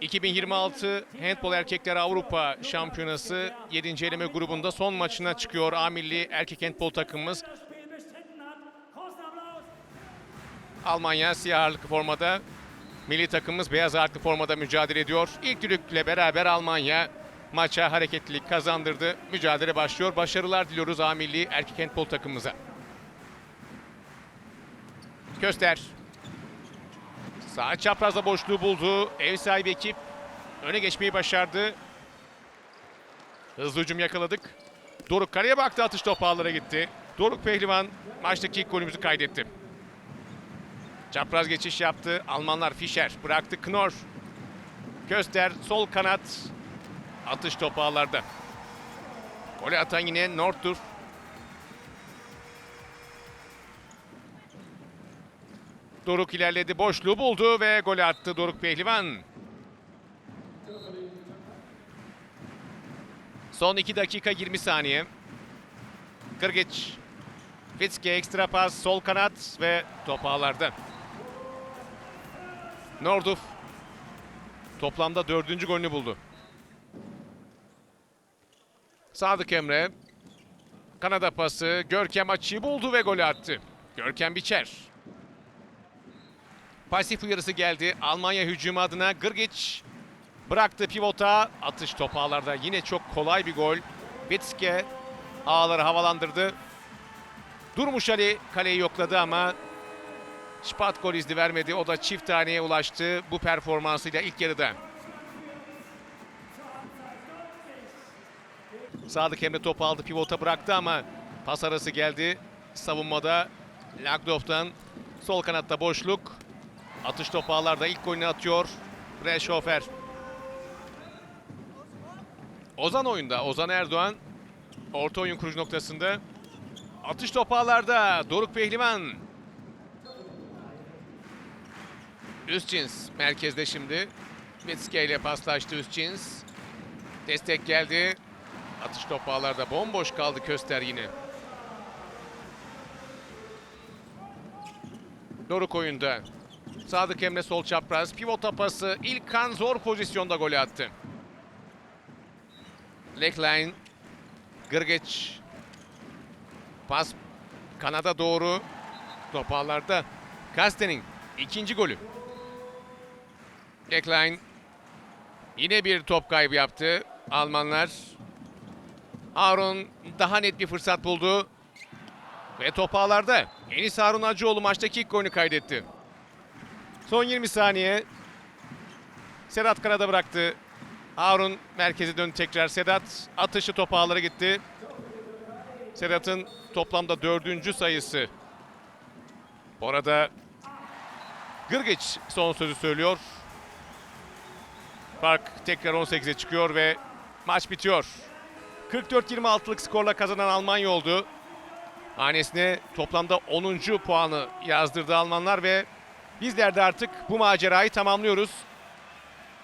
2026 Handbol Erkekler Avrupa Şampiyonası 7. eleme grubunda son maçına çıkıyor A milli erkek handbol takımımız. Almanya siyah ağırlıklı formada, milli takımımız beyaz ağırlıklı formada mücadele ediyor. İlk düdükle beraber Almanya maça hareketlilik kazandırdı. Mücadele başlıyor. Başarılar diliyoruz A milli erkek handbol takımımıza. Köster. Sağ çaprazda boşluğu buldu. Ev sahibi ekip öne geçmeyi başardı. Hızlı hücum yakaladık. Doruk kaleye baktı atış topu ağlara gitti. Doruk Pehlivan maçtaki ilk golümüzü kaydetti. Çapraz geçiş yaptı. Almanlar Fischer bıraktı Knorr. Köster sol kanat. Atış topu ağlarda. Gole atan yine Nordturf. Doruk ilerledi, boşluğu buldu ve gol attı Doruk Pehlivan. Son 2 dakika 20 saniye. Kırgiç. Fitske ekstra pas, sol kanat ve top ağlarda. Norduf toplamda dördüncü golünü buldu. Sadık Emre. Kanada pası. Görkem açıyı buldu ve golü attı. Görkem Biçer. Pasif uyarısı geldi. Almanya hücumu adına Grgic bıraktı pivota. Atış top ağlarda yine çok kolay bir gol. Bitske ağları havalandırdı. Durmuş Ali kaleyi yokladı ama Şpat gol izni vermedi. O da çift taneye ulaştı bu performansıyla ilk yarıda. Sadık Emre topu aldı pivota bıraktı ama pas arası geldi. Savunmada Lagdorf'tan sol kanatta boşluk. Atış topu ağlarda ilk golünü atıyor. Reşofer. Ozan oyunda. Ozan Erdoğan orta oyun kurucu noktasında. Atış topu ağlarda. Doruk Pehlivan. Üstcins merkezde şimdi. Mitske ile paslaştı Üstcins. Destek geldi. Atış topu ağlarda bomboş kaldı Köster yine. Doruk oyunda. Sadık Emre sol çapraz. Pivot pası. İlkan zor pozisyonda golü attı. Lekline. Gırgeç. Pas kanada doğru. Top ağlarda. Kastening. ikinci golü. Lekline. Yine bir top kaybı yaptı. Almanlar. Harun daha net bir fırsat buldu. Ve top ağlarda. Enis Harun Acıoğlu maçtaki ilk golünü kaydetti. Son 20 saniye. Sedat Karada bıraktı. Harun merkeze döndü tekrar. Sedat atışı top ağlara gitti. Sedat'ın toplamda dördüncü sayısı. Bu arada Gırgiç son sözü söylüyor. Fark tekrar 18'e çıkıyor ve maç bitiyor. 44-26'lık skorla kazanan Almanya oldu. Hanesine toplamda 10. puanı yazdırdı Almanlar ve bizler de artık bu macerayı tamamlıyoruz.